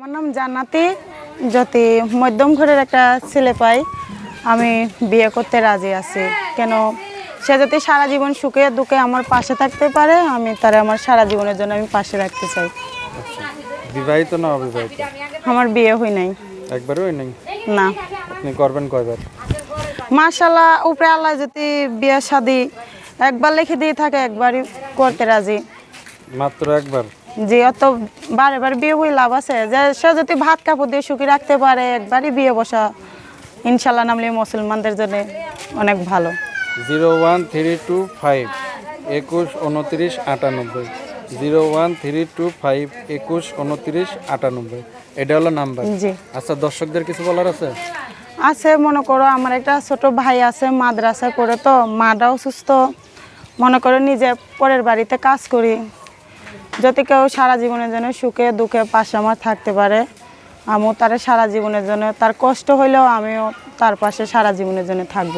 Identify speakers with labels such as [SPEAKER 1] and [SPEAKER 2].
[SPEAKER 1] আমার নাম জান্নাতি। যদি মধ্যম ঘরের একটা ছেলে পাই আমি বিয়ে করতে রাজি আছি। কেন সে যদি সারা জীবন সুখে দুঃখে আমার পাশে থাকতে পারে আমি তারা আমার সারা জীবনের জন্য আমি পাশে রাখতে চাই।
[SPEAKER 2] আচ্ছা। বিবাহিত না অবিবাহিত?
[SPEAKER 1] আমার বিয়ে হই নাই।
[SPEAKER 2] একবারও হই নাই?
[SPEAKER 1] না।
[SPEAKER 2] আপনি করবেন কয়বার?
[SPEAKER 1] মাশাল্লাহ উপরে আল্লাহ যদি বিয়ে শাদি একবার লিখে দিয়ে থাকে একবারই করতে রাজি।
[SPEAKER 2] মাত্র একবার?
[SPEAKER 1] যে অত বারে বারে বিয়ে হয়ে লাভ আছে যে সে যদি ভাত কাপড় দিয়ে সুখী রাখতে পারে একবারই বিয়ে বসা ইনশাল্লাহ নামলে মুসলমানদের জন্য অনেক ভালো।
[SPEAKER 2] Zero one three two five একুশ উনত্রিশ আটানব্বই। Zero one three two five একুশ উনত্রিশ আটানব্বই। এটা হলো নাম্বার।
[SPEAKER 1] জি।
[SPEAKER 2] আচ্ছা দর্শকদের কিছু বলার আছে?
[SPEAKER 1] আছে মনে করো আমার একটা ছোট ভাই আছে মাদ্রাসা করে তো মাটাও সুস্থ। মনে করো নিজে পরের বাড়িতে কাজ করি। যদি কেউ সারা জীবনের জন্য সুখে, দুঃখে পাশে আমার থাকতে পারে, আমিও তার সারা জীবনের জন্য, তার কষ্ট হইলেও আমিও তার পাশে সারা জীবনের জন্য থাকব।